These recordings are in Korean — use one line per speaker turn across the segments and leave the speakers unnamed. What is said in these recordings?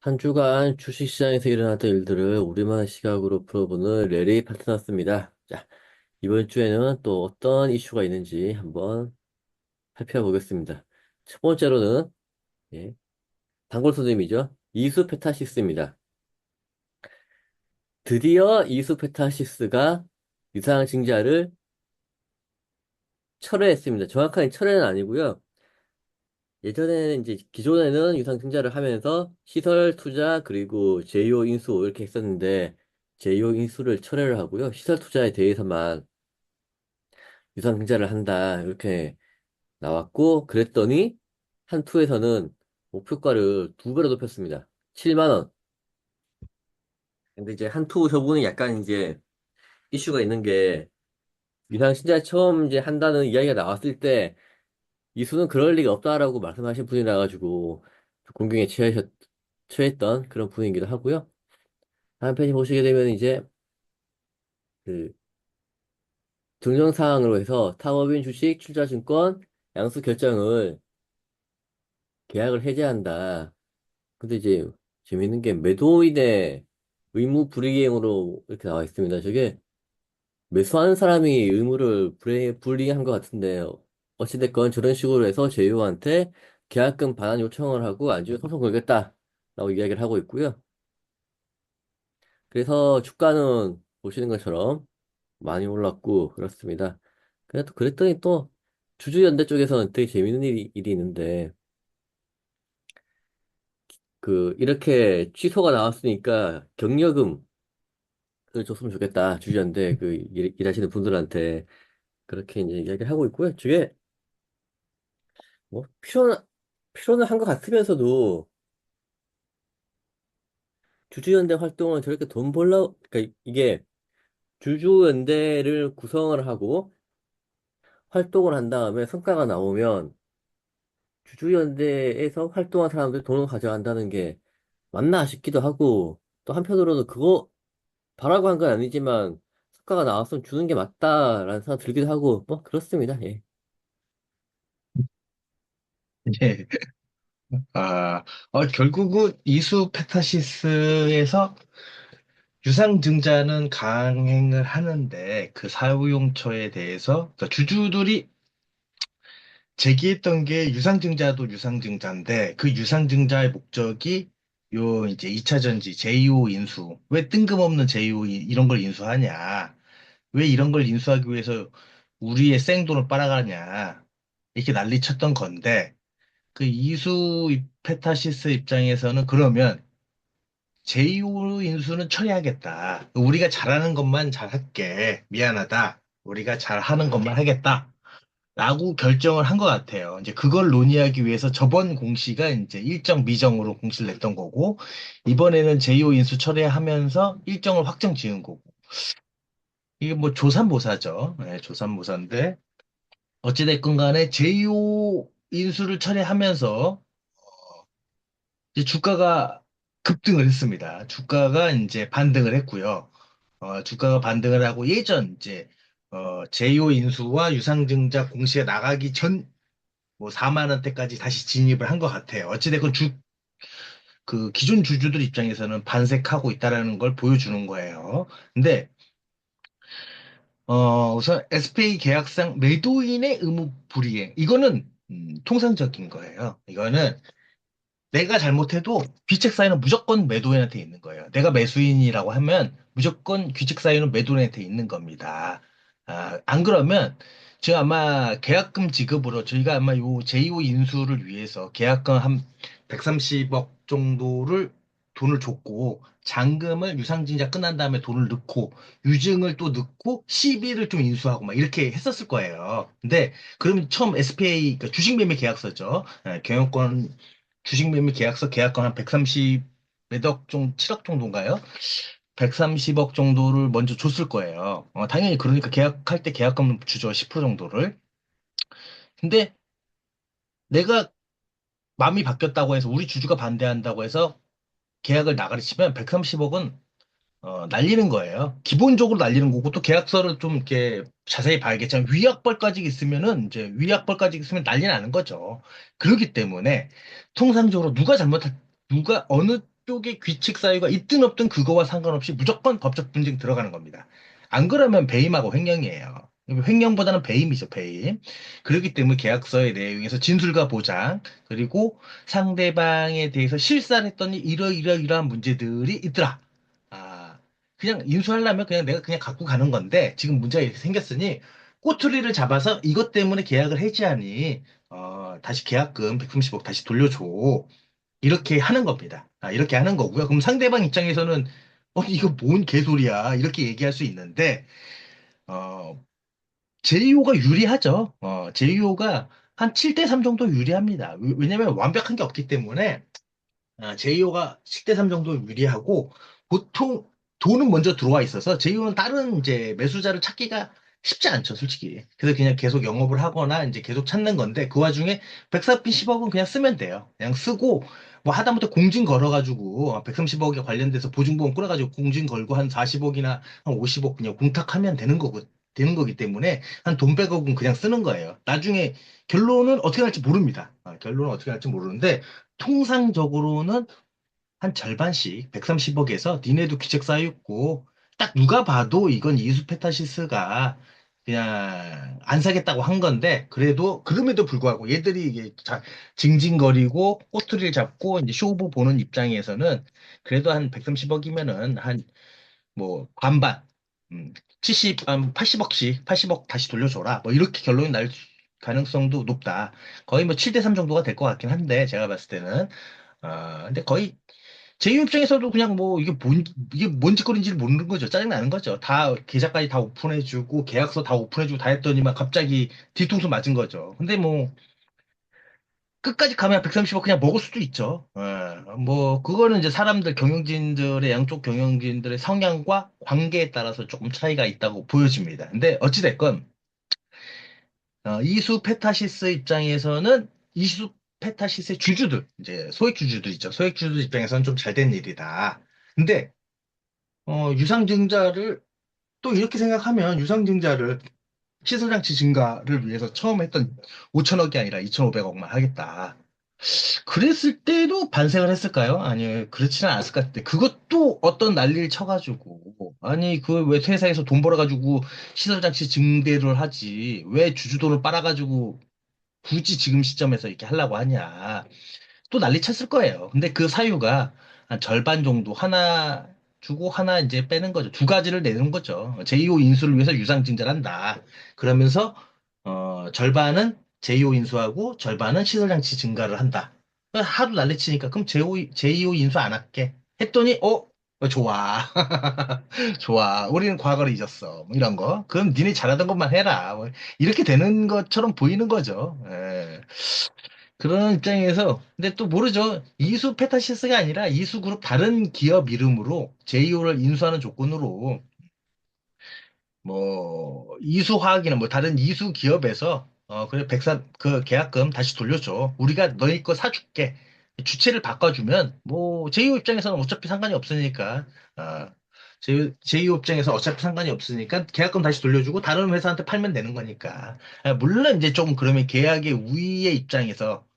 한 주간 주식시장에서 일어났던 일들을 우리만의 시각으로 풀어보는 레리 파트너스입니다. 자, 이번 주에는 또 어떤 이슈가 있는지 한번 살펴보겠습니다. 첫 번째로는, 예, 단골 손님이죠. 이수페타시스입니다. 드디어 이수페타시스가 유상증자를 철회했습니다. 정확하게 철회는 아니고요. 예전에는 이제 기존에는 유상 증자를 하면서 시설 투자 그리고 제휴 인수 이렇게 했었는데 제휴 인수를 철회를 하고요. 시설 투자에 대해서만 유상 증자를 한다 이렇게 나왔고 그랬더니 한투에서는 목표가를 두 배로 높였습니다. 7만 원. 근데 이제 한투 저분이 약간 이제 이슈가 있는 게 유상 증자 처음 이제 한다는 이야기가 나왔을 때 이수는 그럴 리가 없다라고 말씀하신 분이라 가지고 공경에 취하셨, 취했던 그런 분이기도 하고요. 다음 페이지 보시게 되면 이제 그 증정사항으로 해서 타법인 주식 출자증권 양수 결정을 계약을 해제한다. 근데 이제 재밌는 게 매도인의 의무 불이행으로 이렇게 나와 있습니다. 저게 매수하는 사람이 의무를 불이행, 불이행한 것 같은데 어찌됐건 저런 식으로 해서 제휴한테 계약금 반환 요청을 하고 안주에 소송 걸겠다라고 이야기를 하고 있고요. 그래서 주가는 보시는 것처럼 많이 올랐고 그렇습니다. 그래도 그랬더니 또 주주연대 쪽에서는 되게 재밌는 일이, 일이 있는데 그 이렇게 취소가 나왔으니까 경력금 을 줬으면 좋겠다 주주연대 그 일, 일하시는 분들한테 그렇게 이제 이야기를 하고 있고요. 저게 뭐 필요는 필요는 한 것 같으면서도 주주연대 활동을 저렇게 돈 벌러 그러니까 이게 주주연대를 구성을 하고 활동을 한 다음에 성과가 나오면 주주연대에서 활동한 사람들 돈을 가져간다는 게 맞나 싶기도 하고 또 한편으로는 그거 바라고 한 건 아니지만 성과가 나왔으면 주는 게 맞다라는 생각 들기도 하고 뭐 그렇습니다. 예.
예. 아, 어, 결국은 이수 페타시스에서 유상증자는 강행을 하는데 그 사유용처에 대해서 그러니까 주주들이 제기했던 게 유상증자도 유상증자인데 그 유상증자의 목적이 요 이제 2차 전지 제2호 인수. 왜 뜬금없는 제2호 이런 걸 인수하냐? 왜 이런 걸 인수하기 위해서 우리의 생돈을 빨아가냐? 이렇게 난리 쳤던 건데 그 이수 페타시스 입장에서는 그러면 제2호 인수는 처리하겠다. 우리가 잘하는 것만 잘할게. 미안하다. 우리가 잘하는 것만 하겠다. 라고 결정을 한 것 같아요. 이제 그걸 논의하기 위해서 저번 공시가 이제 일정 미정으로 공시를 냈던 거고, 이번에는 제2호 인수 처리하면서 일정을 확정 지은 거고. 이게 뭐 조삼모사죠. 네, 조삼모사인데, 어찌됐건 간에 제2호 인수를 처리하면서 이제 주가가 급등을 했습니다. 주가가 이제 반등을 했고요. 어, 주가가 반등을 하고 예전 이제 어, 제이오 인수와 유상증자 공시가 나가기 전 뭐 4만 원대까지 다시 진입을 한 것 같아요. 어찌됐건 주, 그 기존 주주들 입장에서는 반색하고 있다라는 걸 보여주는 거예요. 근데 어, 우선 SPA 계약상 매도인의 의무 불이행 이거는 음, 통상적인 거예요. 이거는 내가 잘못해도 귀책 사유는 무조건 매도인한테 있는 거예요. 내가 매수인이라고 하면 무조건 귀책 사유는 매도인한테 있는 겁니다. 아, 안 그러면 제가 아마 계약금 지급으로 저희가 아마 요 제2호 인수를 위해서 계약금 한 130억 정도를 돈을 줬고 잔금을 유상증자 끝난 다음에 돈을 넣고 유증을 또 넣고 시비를 좀 인수하고 막 이렇게 했었을 거예요. 근데 그러면 처음 SPA 그러니까 주식 매매 계약서죠. 예, 경영권 주식 매매 계약서 계약금 한130 몇억 정도, 7억 정도인가요? 130억 정도를 먼저 줬을 거예요. 어, 당연히 그러니까 계약할 때 계약금 주죠. 10% 정도를. 근데 내가 마음이 바뀌었다고 해서 우리 주주가 반대한다고 해서 계약을 나가리 치면 130억은 어, 날리는 거예요. 기본적으로 날리는 거고 또 계약서를 좀 이렇게 자세히 봐야겠지만 위약벌까지 있으면은 이제 위약벌까지 있으면 난리 나는 거죠. 그렇기 때문에 통상적으로 누가 잘못할 누가 어느 쪽에 귀책 사유가 있든 없든 그거와 상관없이 무조건 법적 분쟁 들어가는 겁니다. 안 그러면 배임하고 횡령이에요. 횡령보다는 배임이죠, 배임. 그렇기 때문에 계약서의 내용에서 진술과 보장, 그리고 상대방에 대해서 실사를 했더니 이러이러이러한 문제들이 있더라. 아, 그냥 인수하려면 그냥 내가 그냥 갖고 가는 건데 지금 문제가 이렇게 생겼으니 꼬투리를 잡아서 이것 때문에 계약을 해지하니 어, 다시 계약금 130억 다시 돌려줘. 이렇게 하는 겁니다. 아, 이렇게 하는 거고요. 그럼 상대방 입장에서는 어, 이거 뭔 개소리야. 이렇게 얘기할 수 있는데 어, 제이오가 유리하죠. 어, 제이오가 한 7대 3 정도 유리합니다. 왜- 왜냐면 완벽한 게 없기 때문에 아, 제이오가 10대 3 정도 유리하고 보통 돈은 먼저 들어와 있어서 제이오는 다른 이제 매수자를 찾기가 쉽지 않죠, 솔직히. 그래서 그냥 계속 영업을 하거나 이제 계속 찾는 건데 그 와중에 140억은 그냥 쓰면 돼요. 그냥 쓰고 뭐 하다못해 공진 걸어가지고 130억에 관련돼서 보증보험 끌어가지고 공진 걸고 한 40억이나 한 50억 그냥 공탁하면 되는 거고 되는 거기 때문에 한 돈 100억은 그냥 쓰는 거예요. 나중에 결론은 어떻게 날지 모릅니다. 아, 결론은 어떻게 날지 모르는데 통상적으로는 한 절반씩 130억에서 니네도 귀책 쌓였고 딱 누가 봐도 이건 이수페타시스가 그냥 안 사겠다고 한 건데 그래도 그럼에도 불구하고 얘들이 이게 자, 징징거리고 꼬투리를 잡고 이제 쇼부 보는 입장에서는 그래도 한 130억이면은 한 뭐 반반 음, 70, 한 80억씩 80억 다시 돌려줘라 뭐 이렇게 결론이 날 가능성도 높다. 거의 뭐 7대 3 정도가 될 것 같긴 한데 제가 봤을 때는 아 근데 거의 제2 입장에서도 그냥 뭐 이게 뭔 이게 뭔 짓거리인지를 모르는 거죠. 짜증 나는 거죠. 다 계좌까지 다 오픈해주고 계약서 다 오픈해주고 다 했더니만 갑자기 뒤통수 맞은 거죠. 근데 뭐 끝까지 가면 130억 그냥 먹을 수도 있죠. 예, 뭐 그거는 이제 사람들 경영진들의 양쪽 경영진들의 성향과 관계에 따라서 조금 차이가 있다고 보여집니다. 근데 어찌 됐건 어, 이수 페타시스 입장에서는 이수 페타시스의 주주들, 이제 소액 주주들 있죠. 소액 주주들 입장에서는 좀 잘 된 일이다. 근데 어, 유상증자를 또 이렇게 생각하면 유상증자를 시설 장치 증가를 위해서 처음 했던 5천억이 아니라 2,500억만 하겠다. 그랬을 때도 반색을 했을까요? 아니, 그렇지는 않았을 것 같은데. 그것도 어떤 난리를 쳐가지고. 아니, 그 왜 회사에서 돈 벌어가지고 시설장치 증대를 하지. 왜 주주돈을 빨아가지고 굳이 지금 시점에서 이렇게 하려고 하냐. 또 난리 쳤을 거예요. 근데 그 사유가 한 절반 정도 하나 주고 하나 이제 빼는 거죠. 두 가지를 내는 거죠. 제2호 인수를 위해서 유상증자를 한다. 그러면서 어, 절반은 제2호 인수하고 절반은 시설장치 증가를 한다. 하도 난리치니까 그럼 제2호, 제2호 인수 안 할게. 했더니 어? 어, 좋아. 좋아. 우리는 과거를 잊었어. 뭐 이런 거. 그럼 니네 잘하던 것만 해라. 뭐 이렇게 되는 것처럼 보이는 거죠. 예. 그런 입장에서 근데 또 모르죠. 이수 페타시스가 아니라 이수 그룹 다른 기업 이름으로 제2호를 인수하는 조건으로 뭐 이수 화학이나 뭐 다른 이수 기업에서 어 그래 백사 그 계약금 다시 돌려줘. 우리가 너희 거 사줄게. 주체를 바꿔주면 뭐 제2호 입장에서는 어차피 상관이 없으니까 아 제, 제2호 입장에서 어차피 상관이 없으니까 계약금 다시 돌려주고 다른 회사한테 팔면 되는 거니까. 아, 물론 이제 좀 그러면 계약의 우위의 입장에서는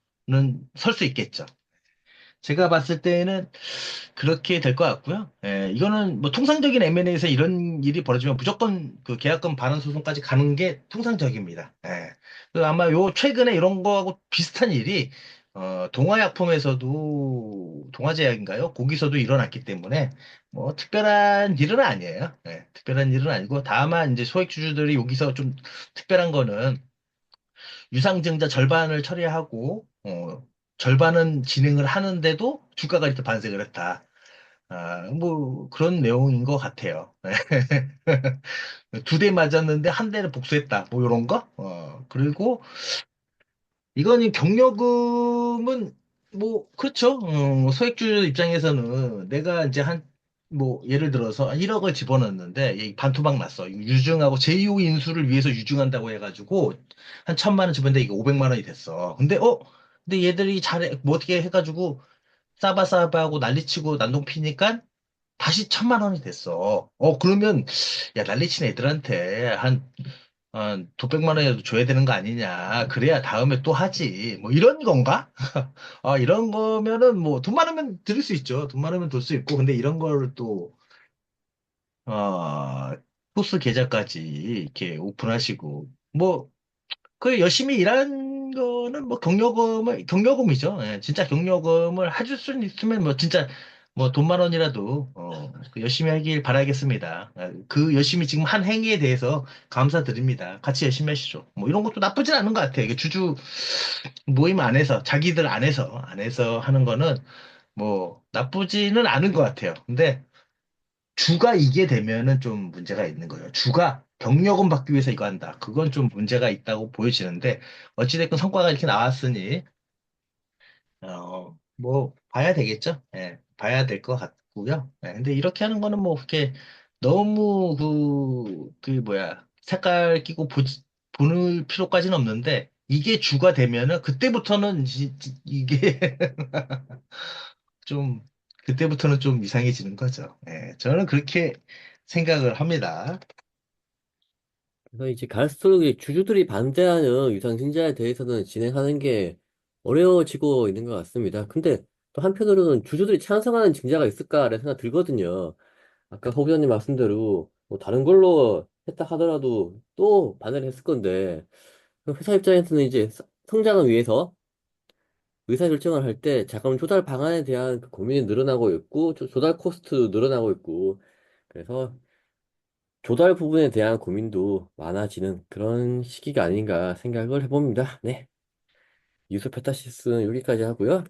설 수 있겠죠. 제가 봤을 때는 그렇게 될 것 같고요. 예, 이거는 뭐 통상적인 M&A에서 이런 일이 벌어지면 무조건 그 계약금 반환 소송까지 가는 게 통상적입니다. 예. 그 아마 요 최근에 이런 거하고 비슷한 일이 어, 동화약품에서도 동화제약인가요? 거기서도 일어났기 때문에 뭐 특별한 일은 아니에요. 예, 특별한 일은 아니고 다만 이제 소액 주주들이 여기서 좀 특별한 거는 유상증자 절반을 처리하고 어, 절반은 진행을 하는데도 주가가 이렇게 반색을 했다. 아, 뭐 그런 내용인 것 같아요. 두 대 맞았는데 한 대를 복수했다. 뭐 이런 거. 어, 그리고 이거는 경력금은 뭐 그렇죠. 어, 소액주주 입장에서는 내가 이제 한 뭐 예를 들어서 1억을 집어넣었는데 이 반토막 났어. 유증하고 제2호 인수를 위해서 유증한다고 해가지고 한 천만 원 집었는데 이게 500만 원이 됐어. 근데 어 근데 얘들이 잘해 뭐 어떻게 해가지고 싸바싸바하고 난리치고 난동 피니까 다시 천만 원이 됐어. 어 그러면 야 난리친 애들한테 한 어, 돈백만 원이라도 줘야 되는 거 아니냐. 그래야 다음에 또 하지. 뭐 이런 건가? 아, 이런 거면은 뭐 돈 많으면 드릴 수 있죠. 돈 많으면 들 수 있고. 근데 이런 거를 또, 어, 포스 계좌까지 이렇게 오픈하시고. 뭐, 그 열심히 일한 거는 뭐 경력금을, 경력금이죠. 예, 진짜 경력금을 해줄 수 있으면 뭐 진짜 뭐 돈만 원이라도, 어, 그 열심히 하길 바라겠습니다. 아, 그 열심히 지금 한 행위에 대해서 감사드립니다. 같이 열심히 하시죠. 뭐 이런 것도 나쁘진 않은 것 같아요. 이게 주주 모임 안에서, 자기들 안에서, 안에서 하는 거는 뭐 나쁘지는 않은 것 같아요. 근데 주가 이게 되면은 좀 문제가 있는 거예요. 주가 경력금 받기 위해서 이거 한다. 그건 좀 문제가 있다고 보여지는데 어찌됐건 성과가 이렇게 나왔으니 어, 뭐 봐야 되겠죠. 예, 봐야 될 것 같고요. 예, 근데 이렇게 하는 거는 뭐 그렇게 너무 그, 그 뭐야 색깔 끼고 보, 보는 필요까지는 없는데 이게 주가 되면은 그때부터는 지- 지- 이게 좀 그때부터는 좀 이상해지는 거죠. 예, 저는 그렇게 생각을 합니다.
그래서 이제 갈수록 주주들이 반대하는 유상증자에 대해서는 진행하는 게 어려워지고 있는 것 같습니다. 근데 또 한편으로는 주주들이 찬성하는 증자가 있을까라는 생각 들거든요. 아까 호 기자님 말씀대로 뭐 다른 걸로 했다 하더라도 또 반대를 했을 건데 회사 입장에서는 이제 서- 성장을 위해서 의사결정을 할 때 자금 조달 방안에 대한 그 고민이 늘어나고 있고 조- 조달 코스트도 늘어나고 있고 그래서 조달 부분에 대한 고민도 많아지는 그런 시기가 아닌가 생각을 해봅니다. 네. 뉴스 페타시스는 여기까지 하고요.